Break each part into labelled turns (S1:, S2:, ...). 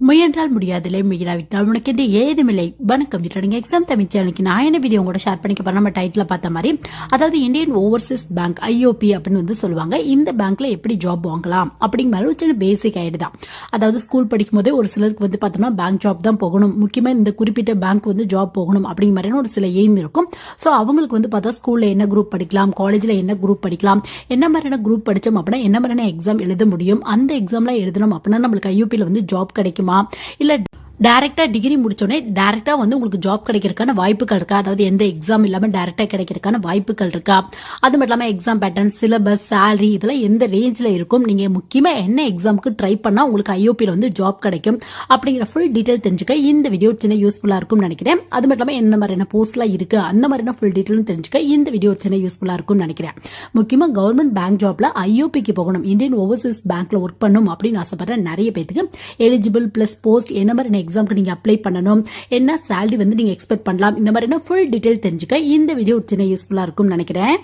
S1: முயன்றால் முடியாதில்லை முயலாவிட்டால் உனக்கு என்று ஏதுமில்லை. வணக்கம் வீட்டோட எக்ஸாம் தமிழ் சேனலுக்கு நான் என்ன வீடியோ கூட ஷேர் பண்ணிக்க போறேன்? நம்ம டைட்டில் பார்த்த மாதிரி அதாவது இந்தியன் ஓவர்சீஸ் பேங்க் ஐஓபி அப்படின்னு வந்து சொல்லுவாங்க. இந்த பேங்க்ல எப்படி ஜாப் வாங்கலாம்? அப்படிங்கிற மாதிரி ஒரு சின்ன பேசிக் ஐடியா தான். அதாவது ஸ்கூல் படிக்கும் போதே ஒரு சிலருக்கு வந்து பார்த்தோம்னா பேங்க் ஜாப் தான் போகணும். முக்கியமாக இந்த குறிப்பிட்ட பேங்க் வந்து ஜாப் போகணும் அப்படிங்கிற மாதிரியான ஒரு சில எய்ம் இருக்கும். ஸோ அவங்களுக்கு வந்து பார்த்தா ஸ்கூல்ல என்ன குரூப் படிக்கலாம்? காலேஜில் என்ன குரூப் படிக்கலாம்? என்ன மாதிரியான குரூப் படித்தோம் அப்படின்னா என்ன மாதிரியான எக்ஸாம் எழுத முடியும்? அந்த எக்ஸாம்லாம் எழுதணும் அப்படின்னா நம்மளுக்கு ஐயூபியில் வந்து ஜாப் கிடைக்கும்? இல்ல டேரெக்டாக டிகிரி முடித்தோடனே டேரெக்டாக வந்து உங்களுக்கு ஜாப் கிடைக்கிறதுக்கான வாய்ப்புகள் இருக்கா? அதாவது எந்த எக்ஸாம் இல்லாமல் டேரெக்டாக கிடைக்கிறதுக்கான வாய்ப்புகள் இருக்கா? அது மட்டும் இல்லாமல் எக்ஸாம் பேட்டர்ன் சிலபஸ் சேலரி இதெல்லாம் எந்த ரேஞ்சில் இருக்கும்? நீங்கள் முக்கியமாக என்ன எக்ஸாமுக்கு ட்ரை பண்ணால் உங்களுக்கு ஐஓபியில் வந்து ஜாப் கிடைக்கும்? அப்படிங்கிற ஃபுல் டீட்டெயில் தெரிஞ்சுக்க இந்த வீடியோ சின்ன யூஸ்ஃபுல்லாக இருக்கும்னு நினைக்கிறேன். அது மட்டும் இல்லாமல் என்ன மாதிரியான போஸ்ட்லாம் இருக்குது அந்த மாதிரியான ஃபுல் டீட்டெயிலும் தெரிஞ்சுக்க இந்த வீடியோ சின்ன யூஸ்ஃபுல்லாக இருக்கும்னு நினைக்கிறேன். முக்கியமாக கவர்மெண்ட் பேங்க் ஜாப்ல ஐஓபிக்கு போகணும். இந்தியன் ஓவர்சீஸ் பேங்க்ல ஒர்க் பண்ணணும் அப்படின்னு ஆசைப்படுற நிறைய பேத்துக்கு எலிஜிபிள் பிளஸ் போஸ்ட் என்ன மாதிரி எக்ஸாம்க்கு நீங்கள் அப்ளை பண்ணணும். என்ன சேலரி வந்து நீங்கள் எக்ஸ்பெக்ட் பண்ணலாம். இந்த மாதிரினா ஃபுல் டீடைல் தெரிஞ்சுக்க இந்த வீடியோ சின்ன யூஸ்ஃபுல்லாக இருக்கும்னு நினைக்கிறேன்.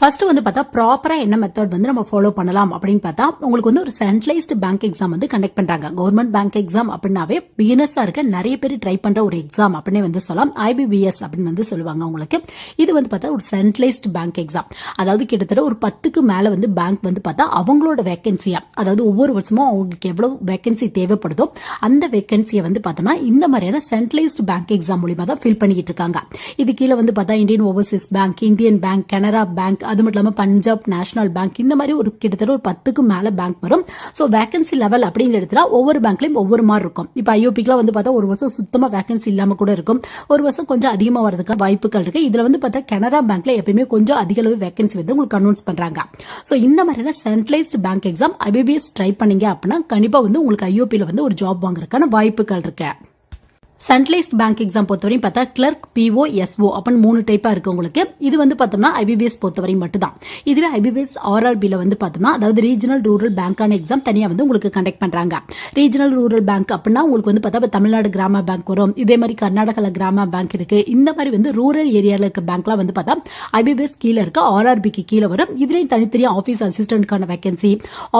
S1: ஃபர்ஸ்ட் வந்து பார்த்தா ப்ராப்பரா என்ன மெத்தட் வந்து நம்ம ஃபாலோ பண்ணலாம் அப்படின்னு பார்த்தா உங்களுக்கு வந்து ஒரு சென்ட்ரலைஸ்டு பேங்க் எக்ஸாம் வந்து கண்டக்ட் பண்றாங்க. கவர்மெண்ட் பேங்க் எக்ஸாம் அப்படின்னாவே பிஎன்எஸ்ஆ இருக்க நிறைய பேர் ட்ரை பண்ற ஒரு எக்ஸாம் அப்படின்னே வந்து சொல்லலாம். ஐபிபிஎஸ் அப்படின்னு வந்து சொல்லுவாங்க உங்களுக்கு. இது வந்து பார்த்தா ஒரு சென்ட்ரலைஸ்டு பேங்க் எக்ஸாம் அதாவது கிட்டத்தட்ட ஒரு பத்துக்கு மேல வந்து பேங்க் வந்து பார்த்தா அவங்களோட வேகன்சியா அதாவது ஒவ்வொரு வருஷமும் அவங்களுக்கு எவ்வளவு வேகன்சி தேவைப்படுதோ அந்த வேகன்சியை வந்து பார்த்தோம்னா இந்த மாதிரியான சென்ட்ரலைஸ்டு பேங்க் எக்ஸாம் மூலியமா தான் ஃபில் பண்ணிக்கிட்டு இருக்காங்க. இது கீழே வந்து பார்த்தா Indian overseas bank Indian bank Canara bank அது மட்டும் இல்லாம பஞ்சாப் நேஷனல் பேங்க் இந்த மாதிரி ஒரு கிட்டத்தட்ட ஒரு பத்துக்கு மேல பேங்க் வரும். ஸோ வேகன்சி லெவல் அப்படின்னு எடுத்துட்டா ஒவ்வொரு பேங்க்லயும் ஒவ்வொரு மாதிரி இருக்கும். இப்போ ஐஓபிக்குலாம் வந்து பார்த்தா ஒரு வருஷம் சுத்தமா வேகன்சி இல்லாம கூட இருக்கும். ஒரு வருஷம் கொஞ்சம் அதிகமா வரதுக்கு வாய்ப்புகள் இருக்கு. இதுல வந்து பார்த்தா கனரா பேங்க்ல எப்பயுமே கொஞ்சம் அதிக அளவு வேகன்சி வந்து உங்களுக்கு அனௌன்ஸ் பண்றாங்க. ஸோ இந்த மாதிரியான centralised bank exam IBPS try பண்ணீங்க அப்படின்னா கண்டிப்பா வந்து உங்களுக்கு ஐஓபியில் வந்து ஒரு ஜாப் வாங்குறதுக்கான வாய்ப்புகள் இருக்கு. சென்ட்ரலைஸ்ட் பேங்க் எக்ஸாம் பொறுத்தவரையும் பார்த்தா கிளர்க் பிஓ எஸ்ஓ அப்படின்னு மூணு டைப்பாக இருக்கு உங்களுக்கு. இது வந்து பார்த்தோம்னா ஐபிபிஎஸ் பொறுத்தவரையும் மட்டும்தான். இதுவே ஐபிபிஎஸ் ஆர்ஆர்பியில் வந்து பார்த்தோம்னா அதாவது ரீஜனல் ரூரல் பேங்க்கான எக்ஸாம் தனியாக வந்து உங்களுக்கு கண்டக்ட் பண்ணுறாங்க ரீஜனல் ரூரல் பேங்க் அப்படின்னா உங்களுக்கு வந்து பார்த்தா தமிழ்நாடு கிராம பேங்க் வரும். இதே மாதிரி கர்நாடகாவில் கிராம பேங்க் இருக்கு. இந்த மாதிரி வந்து ரூரல் ஏரியாவில் இருக்க பேங்க்லாம் வந்து பார்த்தா ஐபிபிஎஸ் கீழே இருக்க ஆர்ஆர்பிக்கு கீழே வரும். இதுலேயும் தனித்தனியாக ஆஃபீஸ் அசிஸ்டன்ட்கான வேகன்சி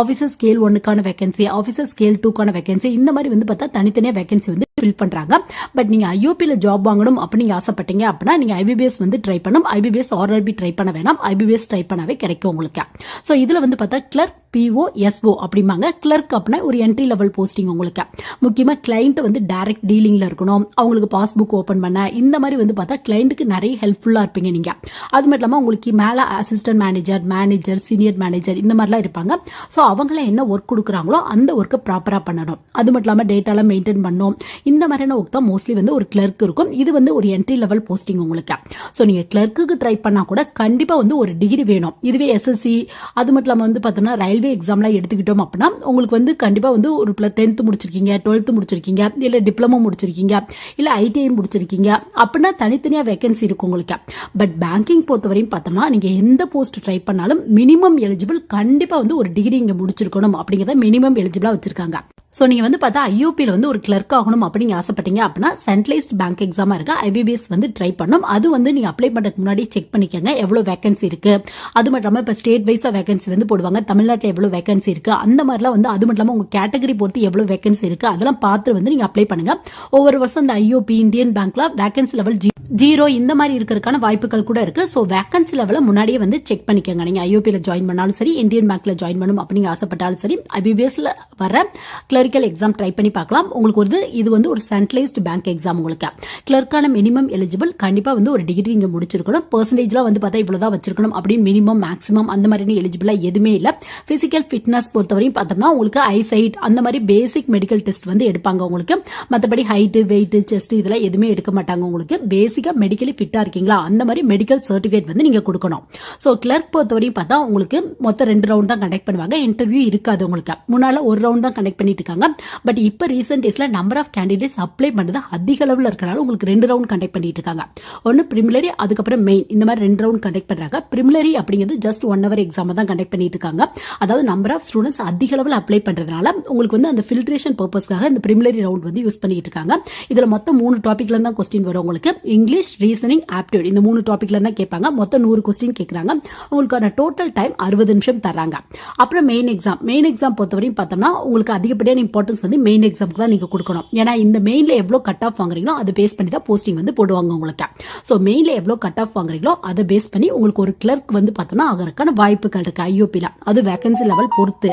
S1: ஆஃபீஸர் ஸ்கேல் ஒன்னுக்கான வேகன்சி ஆஃபீஸர் ஸ்கேல் டூக்கான வேகன்சி இந்த மாதிரி வந்து பார்த்தா தனித்தனியாக வேகன்சி வந்து ஃபில் பண்ணுறாங்க பட் நீங்கள் ஐஓபியில் ஜாப் வாங்கணும் அப்படின்னு நீங்கள் ஆசைப்பட்டீங்க அப்படின்னா நீங்கள் ஐபிபிஎஸ் வந்து ட்ரை பண்ணணும் ஐபிபிஎஸ் ஆர்ஆர்பி ட்ரை பண்ண வேணாம். ஐபிபிஎஸ் ட்ரை பண்ணவே கிடைக்கும் உங்களுக்கு. ஸோ இதில் வந்து பார்த்தா கிளர்க் பிஓ எஸ்ஓ அப்படிம்பாங்க. கிளர்க் அப்படின்னா ஒரு என்ட்ரி லெவல் போஸ்டிங் உங்களுக்கு. முக்கியமாக கிளைண்ட் வந்து டைரக்ட் டீலிங்கில் இருக்கணும். அவங்களுக்கு பாஸ்புக் ஓப்பன் பண்ண. இந்த மாதிரி வந்து பார்த்தா கிளைண்ட்டுக்கு நிறைய ஹெல்ப்ஃபுல்லாக இருப்பீங்க நீங்கள் அது மட்டும் இல்லாமல் உங்களுக்கு மேலே assistant manager manager senior manager இந்த மாதிரிலாம் இருப்பாங்க. ஸோ அவங்கள என்ன ஒர்க் கொடுக்குறாங்களோ அந்த ஒர்க்கை ப்ராப்பராக பண்ணணும். அது மட்டும் இல்லாமல் டேட்டாலாம் மெயின்டைன் பண்ணணும். இந்த மாதிரியான ஒர்க் தான் மோஸ்ட்லி வந்து ஒரு கிளர்க் இருக்கும். இது வந்து ஒரு என்ட்ரி லெவல் போஸ்டிங் உங்களுக்கு. ஸோ நீங்கள் கிளர்க்குக்கு ட்ரை பண்ணால் கூட கண்டிப்பாக வந்து ஒரு டிகிரி வேணும். இதுவே எஸ்எஸ்சி அது மட்டும் இல்லாமல் வந்து பார்த்தோம்னா ரயில்வே எக்ஸாம்லாம் எடுத்துக்கிட்டோம் அப்படின்னா உங்களுக்கு வந்து கண்டிப்பாக வந்து ஒரு ப்ளஸ் டென்த்து முடிச்சிருக்கீங்க டுவெல்த்து முடிச்சிருக்கீங்க இல்லை டிப்ளமோ முடிச்சிருக்கீங்க இல்லை ஐடிஐ முடிச்சிருக்கீங்க அப்படின்னா தனித்தனியாக வேகன்சி இருக்கும் உங்களுக்கு. பட் பேங்கிங் பொறுத்தவரையும் பார்த்தோம்னா நீங்கள் எந்த போஸ்ட் ட்ரை பண்ணாலும் மினிமம் எலிஜிபிள் கண்டிப்பாக வந்து ஒரு டிகிரி இங்கே முடிச்சிருக்கணும் அப்படிங்கிறத மினிமம் எலிஜிபிளாக வச்சிருக்காங்க. ஸோ நீங்கள் வந்து பார்த்தா ஐஓபியில் வந்து ஒரு கிளர்க் ஆகணும் அப்படின்னு ஆசைப்பட்டீங்க அப்படின்னா சென்ட்ரலைஸ்ட் பேங்க் எக்ஸாமாக இருக்க ஐபிபிஎஸ் வந்து ட்ரை பண்ணணும். அது வந்து நீங்கள் அப்ளை பண்ணுறதுக்கு முன்னாடி செக் பண்ணிக்கோங்க எவ்வளோ வேகன்சி இருக்குது அது மட்டும் இல்லாமல் இப்போ ஸ்டேட் வைஸாக வேகன்சி வந்து போடுவாங்க. தமிழ்நாட்டில் எவ்வளோ வேகன்சி இருக்கு? அந்த மாதிரிலாம் வந்து அது மட்டும் இல்லாமல் உங்கள் கேட்டகரி பொறுத்து எவ்வளோ வேகன்சி இருக்கு? அதெல்லாம் பார்த்து வந்து நீங்கள் அப்ளை பண்ணுங்க. ஒவ்வொரு வருஷம் இந்த ஐஓபி இந்தியன் பேங்க்ல வேகன்சி லெவல் ஜி ஜீரோ இந்த மாதிரி இருக்கிறதுக்கான வாய்ப்புகள் கூட இருக்கு. ஸோ வேகன்சி லெவலை முன்னாடியே வந்து செக் பண்ணிக்கோங்க. நீங்கள் ஐஓபியில் ஜாயின் பண்ணாலும் சரி இந்தியன் பேங்க்ல ஜாயின் பண்ணணும் அப்படின்னு ஆசைப்பட்டாலும் சரி ஐபிபிஎஸ்ல வர கிளரிக்கல் எக்ஸாம் ட்ரை பண்ணி பார்க்கலாம். உங்களுக்கு ஒரு இது வந்து ஒரு சென்ட்ரலைஸ்டு பேங்க் எக்ஸாம் உங்களுக்கு. கிளர்க்கான மினிமம் எலிஜிபிள் கண்டிப்பாக வந்து ஒரு டிகிரி இங்கே முடிச்சிருக்கணும். பர்சன்டேஜ்லாம் வந்து பார்த்தா இவ்வளவுதான் வச்சிருக்கணும். அப்படின்னு மினிமம் மேக்ஸிமம் அந்த மாதிரி எலிஜிபிளாக எதுவுமே இல்லை. பிசிக்கல் ஃபிட்னஸ் பொறுத்தவரையும் பார்த்தோம்னா உங்களுக்கு ஐசைட் அந்த மாதிரி பேசிக் மெடிக்கல் டெஸ்ட் வந்து எடுப்பாங்க உங்களுக்கு. மற்றபடி ஹைட்டு வெயிட்டு செஸ்ட் இதெல்லாம் எதுவுமே எடுக்க மாட்டாங்க உங்களுக்கு. பேஸ் பேசிக்காக மெடிக்கலி ஃபிட்டாக இருக்கீங்களா? அந்த மாதிரி மெடிக்கல் சர்டிஃபிகேட் வந்து நீங்கள் கொடுக்கணும். ஸோ கிளர்க் பொறுத்தவரையும் பார்த்தா உங்களுக்கு மொத்தம் ரெண்டு ரவுண்ட் தான் கண்டக்ட் பண்ணுவாங்க. இன்டர்வியூ இருக்காது உங்களுக்கு. முன்னால் ஒரு ரவுண்ட் தான் கண்டக்ட் பண்ணிட்டு இருக்காங்க. பட் இப்போ ரீசெண்ட் டேஸ்ல நம்பர் ஆஃப் கேண்டிடேட்ஸ் அப்ளை பண்ணது அதிக அளவில் இருக்கனால உங்களுக்கு ரெண்டு ரவுண்ட் கண்டக்ட் பண்ணிட்டு இருக்காங்க. ஒன்று பிரிமிலரி அதுக்கப்புறம் மெயின் இந்த மாதிரி ரெண்டு ரவுண்ட் கண்டக்ட் பண்ணுறாங்க பிரிமிலரி அப்படிங்கிறது ஜஸ்ட் ஒன் ஹவர் எக்ஸாம் தான் கண்டக்ட் பண்ணிட்டு இருக்காங்க. அதாவது நம்பர் ஆஃப் ஸ்டூடெண்ட்ஸ் அதிக அளவில் அப்ளை பண்ணுறதுனால உங்களுக்கு வந்து அந்த ஃபில்ட்ரேஷன் பர்பஸ்க்காக இந்த பிரிமிலரி ரவுண்ட் வந்து யூஸ் பண்ணிட்டு இருக்காங்க. இதில் மொத்தம் மூணு டாபிக்ல தான் கொஸ்டின் வரும் உங்களுக்கு. இங்கிலீஷ் ரீசனிங் ஆப்டியூட் இந்த மூணு டாப்பிக்ல தான் கேட்பாங்க. மொத்தம் நூறு கொஸ்டின் கேட்குறாங்க. உங்களுக்கான டோட்டல் டைம் அறுபது நிமிஷம் தராங்க அப்புறம் மெயின் எக்ஸாம் மெயின் எக்ஸாம் பொறுத்தவரையும் பார்த்தோம்னா உங்களுக்கு அதிகப்படியான இம்பார்ட்டன்ஸ் வந்து மெயின் எக்ஸாமுக்கு தான் நீங்க கொடுக்கணும். ஏன்னா இந்த மெயின்ல எவ்வளோ கட் ஆஃப் வாங்குறீங்களோ அதை பேஸ் பண்ணி தான் போஸ்டிங் வந்து போடுவாங்க உங்களுக்கு. ஸோ மெயின்ல எவ்வளோ கட் ஆஃப் வாங்குறீங்களோ அதை பேஸ் பண்ணி உங்களுக்கு ஒரு கிளர்க் வந்து பார்த்தோம்னா ஆகிறதுக்கான வாய்ப்புகள் இருக்கு. ஐஓபியில் அது வேகன்சி லெவல் பொறுத்து.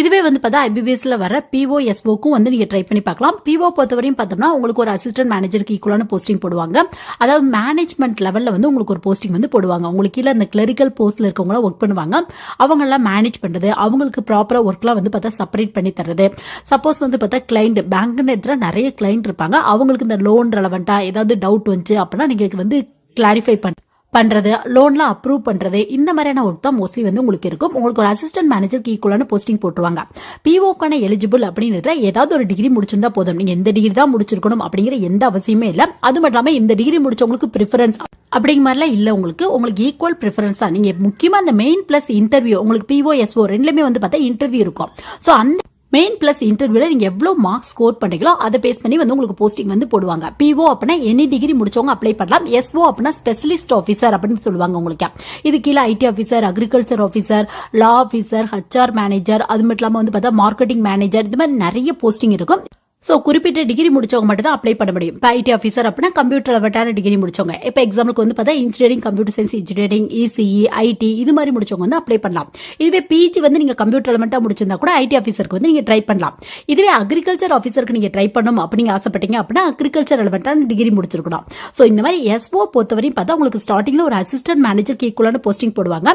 S1: இதுவே வந்து பார்த்தா ஐபிபிஎஸ்ல வர பிஓ எஸ்ஓக்கும் வந்து நீங்க ட்ரை பண்ணி பார்க்கலாம். பிஓ பொறுத்தவரையும் பார்த்தோம்னா உங்களுக்கு ஒரு அசிஸ்டன்ட் மேனேஜருக்கு ஈக்குவலான போஸ்டிங் போடுவாங்க. அதாவது மேனேஜ்மெண்ட் லெவல்ல வந்து உங்களுக்கு ஒரு போஸ்டிங் வந்து போடுவாங்க. உங்களுக்கு கீழே அந்த கிளரிக்கல் போஸ்ட்ல இருக்கவங்கள ஒர்க் பண்ணுவாங்க. அவங்க எல்லாம் மேனேஜ் பண்றது அவங்களுக்கு ப்ராப்பரா ஒர்க்லாம் வந்து பார்த்தா செப்பரேட் பண்ணி தர்றது. சப்போஸ் வந்து பார்த்தா கிளைண்ட் பேங்க்னு எடுத்துகிற நிறைய கிளைண்ட் இருப்பாங்க. அவங்களுக்கு இந்த லோன் ரெலவெண்டா ஏதாவது டவுட் வந்துச்சு அப்படின்னா நீங்க வந்து கிளாரிஃபை பண்ண பண்றது லோன்லாம் அப்ரூவ் பண்றது இந்த மாதிரியான ஒர்க் தான் மோஸ்ட்லி வந்து உங்களுக்கு இருக்கும். உங்களுக்கு ஒரு அசிஸ்டன்ட் மேனேஜருக்கு ஈக்குவலான போஸ்டிங் போட்டுருவாங்க. பிஓக்கான எலிஜிபிள் அப்படின்றத ஏதாவது ஒரு டிகிரி முடிச்சிருந்தா போதும். நீங்க எந்த டிகிரி தான் முடிச்சிருக்கணும் அப்படிங்கிற எந்த அவசியமே இல்லை. அது மட்டும் இல்லாம இந்த டிகிரி முடிச்சவங்களுக்கு ப்ரிஃபரன்ஸ் அப்படிங்கிற மாதிரிலாம் இல்லை உங்களுக்கு. உங்களுக்கு ஈக்குவல் ப்ரிஃபரன்ஸ் தான் நீங்க முக்கியமா அந்த மெயின் பிளஸ் இன்டர்வியூ உங்களுக்கு பிஓ எஸ்ஓ ரெண்டுலயுமே வந்து பார்த்தா இன்டர்வியூ இருக்கும். ஸோ அந்த மெயின் பிளஸ் இன்டர்வியூல நீங்க எவ்வளவு மார்க்ஸ் ஸ்கோர் பண்றீங்களோ அதை பேஸ் பண்ணி வந்து உங்களுக்கு போஸ்டிங் வந்து போடுவாங்க. பிஓ அப்படின்னா எனி டிகிரி முடிச்சவங்க அப்ளை பண்ணலாம். எஸ்ஓ அப்படின்னா ஸ்பெஷலிஸ்ட் ஆஃபீஸர் அப்படின்னு சொல்லுவாங்க உங்களுக்கு. இது கீழே IT officer agriculture officer law officer HR manager அது மட்டும் இல்லாம வந்து பார்த்தா மார்க்கெட்டிங் மேனேஜர் இந்த மாதிரி நிறைய போஸ்டிங் இருக்கும். ஸோ குறிப்பிட்ட டிகிரி முடிச்சவங்க மட்டும் தான் அப்ளை பண்ண முடியும். இப்போ ஐடி ஆஃபீஸர் அப்படின்னா கம்ப்யூட்டர் ரெலவெண்டான டிகிரி முடிச்சவங்க. இப்போ எக்ஸாம்பிளுக்கு வந்து பார்த்தா engineering computer science engineering ECE IT இது மாதிரி முடிச்சவங்க வந்து அப்ளை பண்ணலாம். இதுவே பிஜி வந்து நீங்கள் கம்ப்யூட்டர் ரெலவெண்டா முடிச்சிருந்தா கூட ஐடி ஆஃபீஸருக்கு வந்து நீங்கள் ட்ரை பண்ணலாம். இதுவே அக்ரிகல்ச்சர் ஆஃபீஸருக்கு நீங்கள் ட்ரை பண்ணணும் அப்படிங்க ஆசைப்பட்டீங்க அப்படின்னா அக்ரிகல்ச்சர் ரெலவெண்டான டிகிரி முடிச்சிருக்கணும். ஸோ இந்த மாதிரி எஸ்ஓ பொறுத்தவரையும் பார்த்தா உங்களுக்கு ஸ்டார்டிங்கில் ஒரு அசிஸ்டன்ட் மேனேஜருக்கு ஈக்குவலான போஸ்டிங் போடுவாங்க.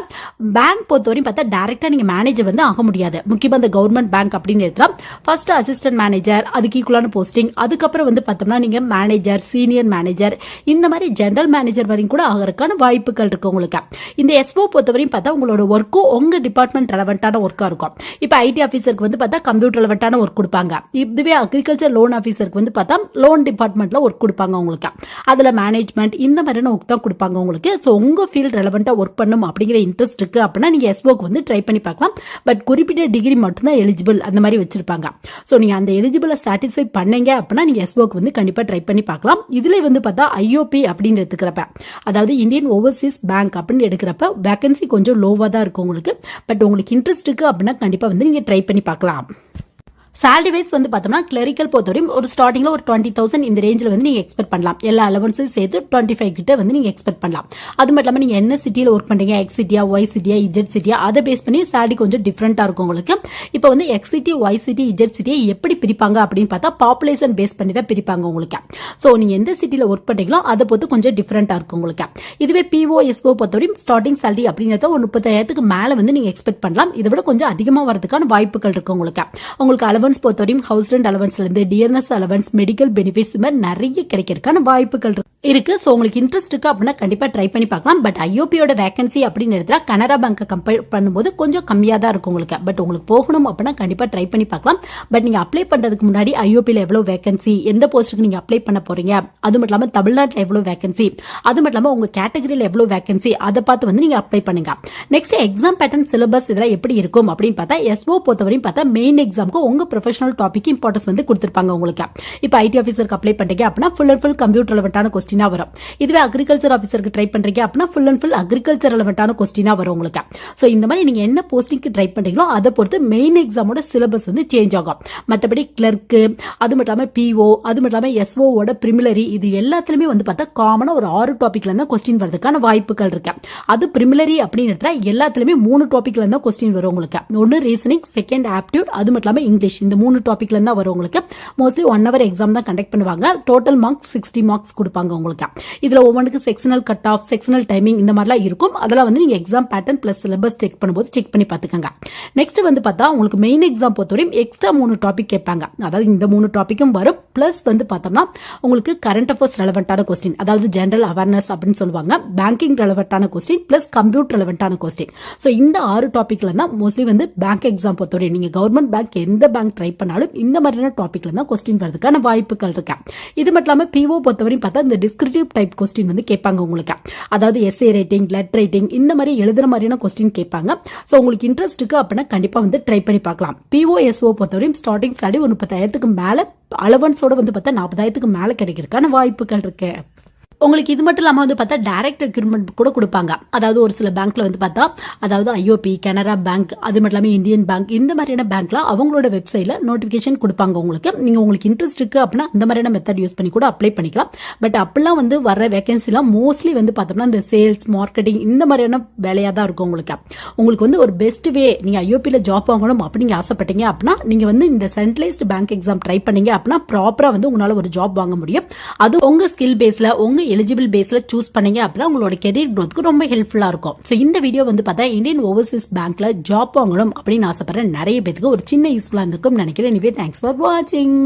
S1: பேங்க் பொறுத்தவரையும் பார்த்தா டேரெக்டாக நீங்கள் மேனேஜர் வந்து ஆக முடியாது. முக்கியமாக இந்த கவர்மெண்ட் பேங்க் அப்படின்னு எடுத்தா ஃபர்ஸ்ட் அசிஸ்டன்ட் மேனேஜர் அதுக்கு ஈக்குவலான போஸ்டிங் அதுக்கப்புறம் வந்து பார்த்தோம்னா நீங்கள் மேனேஜர் சீனியர் மேனேஜர் இந்த மாதிரி ஜென்ரல் மேனேஜர் வரையும் கூட ஆகிறதுக்கான வாய்ப்புகள் இருக்கு உங்களுக்கு. இந்த எஸ்ஓ பொறுத்தவரையும் பார்த்தா உங்களோட ஒர்க்கும் உங்க டிபார்ட்மெண்ட் ரெலவெண்டான ஒர்க்காக இருக்கும். இப்போ ஐடி ஆஃபீஸருக்கு வந்து பார்த்தா கம்ப்யூட்டர் ரெலவெண்டான ஒர்க் கொடுப்பாங்க. இதுவே அக்ரிகல்ச்சர் லோன் ஆஃபீஸருக்கு வந்து பார்த்தா லோன் டிபார்ட்மெண்ட்டில் ஒர்க் கொடுப்பாங்க உங்களுக்கு. அதில் மேனேஜ்மெண்ட் இந்த மாதிரியான ஒர்க் தான் கொடுப்பாங்க உங்களுக்கு. ஸோ உங்கள் ஃபீல்ட் ரெலவெண்ட்டாக ஒர்க் பண்ணும் அப்படிங்கிற இன்ட்ரெஸ்ட் இருக்கு அப்படின்னா நீங்கள் எஸ்ஓக்கு வந்து ட்ரை பண்ணி பார்க்கலாம். பட் குறிப்பிட்ட டிகிரி மட்டும்தான் எலிஜிபிள் அந்த மாதிரி வச்சிருப்பாங்க. ஸோ நீங்கள் அந்த எலிஜிபிளை சாட்டிஸ்ஃபை பண்ணீங்க அப்படின்னா நீங்கள் எஸ்ஓக்கு வந்து கண்டிப்பாக ட்ரை பண்ணி பார்க்கலாம். இதில் வந்து பார்த்தா ஐஓபி அப்படின்னு எடுத்துக்கிறப்ப அதாவது இந்தியன் ஓவர்சீஸ் பேங்க் அப்படின்னு எடுக்கிறப்ப வேகன்சி கொஞ்சம் லோவாக தான் இருக்கும் உங்களுக்கு. பட் உங்களுக்கு இன்ட்ரெஸ்ட் இருக்குது அப்படின்னா கண்டிப்பாக வந்து நீங்கள் ட்ரை பண்ணி பார்க்கலாம். சேலரி வைஸ் வந்து பார்த்தோம்னா கிளரிக்கல் பொறுத்தவரையும் ஒரு ஸ்டார்டிங்ல ஒரு டுவெண்ட்டி தௌசண்ட் இந்த ரேஞ்சில் வந்து நீங்கள் எக்ஸ்பெக்ட் பண்ணலாம். எல்லா அலவன்ஸும் சேர்த்து டுவெண்ட்டி ஃபைவ் கிட்ட வந்து நீங்கள் எக்ஸ்பெக்ட் பண்ணலாம். அது மட்டும் இல்லாமல் நீங்கள் என்ன சிட்டியில் ஒர்க் பண்ணுறீங்க எக்ஸ் சிட்டியா ஒய் சிட்டியா இஜெட் சிட்டியா அதை பேஸ் பண்ணி சேலரி கொஞ்சம் டிஃப்ரெண்டாக இருக்கும் உங்களுக்கு. இப்போ வந்து X city Y city Z சிட்டியை எப்படி பிரிப்பாங்க அப்படின்னு பார்த்தா பாப்புலேஷன் பேஸ் பண்ணி தான் பிரிப்பாங்க உங்களுக்கு. ஸோ நீங்கள் எந்த சிட்டியில் ஒர்க் பண்ணுறீங்களோ அதை பொறுத்து கொஞ்சம் டிஃப்ரெண்ட்டாக இருக்கும் உங்களுக்கு. இதுவே பிஓஎஸ்ஓ பொறுத்தவரையும் ஸ்டார்டிங் சேலரி அப்படிங்கிறத ஒரு முப்பத்தாயிரத்துக்கு மேலே வந்து நீங்கள் எக்ஸ்பெக்ட் பண்ணலாம். இதை விட கொஞ்சம் அதிகமாக வரதுக்கான வாய்ப்புகள் இருக்கு உங்களுக்கு. உங்களுக்கு அலவன்ஸ் பொறுத்தவரையும் ஹவுஸ் ரெண்ட் அலவன்ஸ்ல இருந்து டிஎன்எஸ் அலவன்ஸ் மெடிக்கல் பெனிஃபிட்ஸ் மாதிரி நிறைய கிடைக்கிறதுக்கான வாய்ப்புகள் இருக்கு. ஸோ உங்களுக்கு இன்ட்ரெஸ்ட் இருக்கு அப்படின்னா கண்டிப்பா ட்ரை பண்ணி பார்க்கலாம். பட் ஐஓபியோட வேகன்சி அப்படின்னு எடுத்தா கனரா பேங்க் கம்பேர் பண்ணும்போது கொஞ்சம் கம்மியாக தான் இருக்கும் உங்களுக்கு. பட் உங்களுக்கு போகணும் அப்படின்னா கண்டிப்பா ட்ரை பண்ணி பார்க்கலாம். பட் நீங்க அப்ளை பண்றதுக்கு முன்னாடி ஐஓபியில் எவ்வளவு வேகன்சி எந்த போஸ்ட்டுக்கு நீங்க அப்ளை பண்ண போறீங்க அது மட்டும் இல்லாமல் தமிழ்நாட்டில் எவ்வளவு வேகன்சி அது மட்டும் இல்லாமல் உங்க கேட்டகரியில் எவ்வளவு வேகன்சி அதை பார்த்து வந்து நீங்க அப்ளை பண்ணுங்க. நெக்ஸ்ட் எக்ஸாம் பேட்டர்ன் சிலபஸ் இதெல்லாம் எப்படி இருக்கும் அப்படின்னு பார்த்தா எஸ்ஓ பொறுத்தவரையும் பார்த்தா மெயின் எக்ஸாமுக்கு உங்க ப்ரொஃபஷனல் டாபிக் இம்பார்ட்டன்ஸ் வந்து கொடுத்துருப்பாங்க உங்களுக்கு. இப்போ ஐடி ஆஃபீஸருக்கு அப்ளை பண்ணுறீங்க அப்படின்னா ஃபுல் அண்ட் ஃபுல் கம்ப்யூட்டர் ரெலவெண்டான கொஸ்டினாக வரும். இதுவே அக்ரிகல்ச்சர் ஆஃபீஸருக்கு ட்ரை பண்ணுறீங்க அப்படின்னா ஃபுல் அண்ட் ஃபுல் அக்ரிகல்ச்சர் ரெலவெண்டான கொஸ்டினாக வரும் உங்களுக்கு. ஸோ இந்த மாதிரி நீங்கள் என்ன போஸ்டிங்க்கு ட்ரை பண்ணுறீங்களோ அதை பொறுத்து மெயின் எக்ஸாமோட சிலபஸ் வந்து சேஞ்ச் ஆகும். மற்றபடி கிளர்க்கு அது மட்டும் இல்லாமல் பிஓ அது மட்டும் இல்லாமல் எஸ்ஓவோட பிரிமிலரி இது எல்லாத்துலேயுமே வந்து பார்த்தா காமனாக ஒரு ஆறு டாப்பிக்கில் இருந்தா கொஸ்டின் வரதுக்கான வாய்ப்புகள் இருக்கு. அது பிரிமிலரி அப்படின்னு எடுத்தா எல்லாத்துலேயுமே மூணு டாப்பிக்கில் தான் கொஸ்டின் வரும் உங்களுக்கு. ஒன்று ரீசனிங் செகண்ட் ஆப்டியூட் அது மட்டும் இல்லாமல் இங்கிலீஷ் இந்த மூணு டாபிக்ல இருந்தா வரும் உங்களுக்கு. மோஸ்ட்லி ஒன் ஹவர் எக்ஸாம் தான் கண்டக்ட் பண்ணுவாங்க. டோட்டல் மார்க்ஸ் சிக்ஸ்டி மார்க்ஸ் கொடுப்பாங்க உங்களுக்கு. இதுல ஒவ்வொன்றுக்கு sectional cut off sectional timing இந்த மாதிரிலாம் இருக்கும். அதெல்லாம் வந்து நீங்க exam pattern plus syllabus check பண்ணும்போது செக் பண்ணி பார்த்துக்கோங்க. நெக்ஸ்ட் வந்து பார்த்தா உங்களுக்கு மெயின் எக்ஸாம் பொறுத்தவரையும் எக்ஸ்ட்ரா மூணு டாபிக் கேட்பாங்க. அதாவது இந்த மூணு டாபிக்கும் வரும். பிளஸ் வந்து பார்த்தோம்னா உங்களுக்கு கரண்ட் அஃபேர்ஸ் ரெலவெண்டான கொஸ்டின் அதாவது ஜென்ரல் அவேர்னஸ் அப்படின்னு சொல்லுவாங்க. பேங்கிங் ரெலவெண்டான கொஸ்டின் பிளஸ் கம்ப்யூட்டர் ரெலவெண்டான கொஸ்டின் ஸோ இந்த ஆறு டாபிக்ல தான் மோஸ்ட்லி வந்து பேங்க் எக்ஸாம் பொறுத்தவரையும் நீங்க கவர்மெண்ட் பேங்க் எந்த பேங்க் ட்ரை பண்ணாலும் இந்த மாதிரியான டாப்பிக்கில் தான் கொஸ்டின் வரதுக்கான வாய்ப்புகள் இருக்கு? இது மட்டும் இல்லாமல் பிஓ பொறுத்தவரையும் பார்த்தா இந்த டிஸ்கிரிப்டிவ் டைப் கொஸ்டின் வந்து கேட்பாங்க உங்களுக்கு. அதாவது எஸ்ஏ ரைட்டிங் லெட் ரைட்டிங் இந்த மாதிரி எழுதுற மாதிரியான கொஸ்டின் கேட்பாங்க. ஸோ உங்களுக்கு இன்ட்ரெஸ்ட் இருக்கு அப்படின்னா கண்டிப்பா வந்து ட்ரை பண்ணி பார்க்கலாம். பிஓ எஸ்ஓ பொறுத்தவரையும் ஸ்டார்டிங் சேலரி ஒரு முப்பத்தாயிரத்துக்கு மேல அலவன்ஸோட வந்து பார்த்தா நாற்பதாயிரத்துக்கு மேல கிடைக்கிறதுக்கான வாய்ப்புகள் இருக்கு. உங்களுக்கு இது மட்டும் இல்லாமல் வந்து பார்த்தா டைரக்ட் ரெக்ரூட்மெண்ட் கூட கொடுப்பாங்க. அதாவது ஒரு சில பேங்க்ல வந்து பார்த்தா அதாவது ஐஓபி கனரா பேங்க் அது மட்டும் இல்லாமல் இந்தியன் பேங்க் இந்த மாதிரியான பேங்க்ல அவங்களோட வெப்சைட்ல நோட்டிஃபிகேஷன் கொடுப்பாங்க உங்களுக்கு. நீங்க உங்களுக்கு இன்ட்ரெஸ்ட் இருக்கு அப்படின்னா அந்த மாதிரியான மெத்தட் யூஸ் பண்ணி கூட அப்ளை பண்ணிக்கலாம். பட் அப்பெல்லாம் வந்து வர வேகன்சிலாம் மோஸ்ட்லி வந்து பார்த்தோம்னா இந்த சேல்ஸ் மார்க்கெட்டிங் இந்த மாதிரியான வேலையாக தான் இருக்கும் உங்களுக்கு. உங்களுக்கு வந்து ஒரு பெஸ்ட் வே நீங்க ஐஓபியில் ஜாப் வாங்கணும் அப்படி நீங்க ஆசைப்பட்டீங்க அப்படின்னா நீங்க வந்து இந்த சென்ட்ரலைஸ்டு பேங்க் எக்ஸாம் ட்ரை பண்ணீங்க அப்படின்னா ப்ராப்பரா வந்து உங்களால ஒரு ஜாப் வாங்க முடியும். அது உங்க ஸ்கில் பேஸ்ல உங்க எலிஜிபிள் பேஸில் சூஸ் பண்ணீங்க அப்படின்னா உங்களோட கெரியர் க்ரோத்துக்கு ரொம்ப ஹெல்ப்ஃபுல்லாக இருக்கும். ஸோ இந்த வீடியோ வந்து பார்த்தா இந்தியன் ஓவர்சீஸ் பேங்க்ல ஜாப் வாங்கணும் அப்படின்னு ஆசைப்படுற நிறைய பேருக்கு ஒரு சின்ன யூஸ்ஃபுல்லாக இருந்திருக்கும் நினைக்கிறேன். எனவே தேங்க்ஸ் ஃபார் வாட்சிங்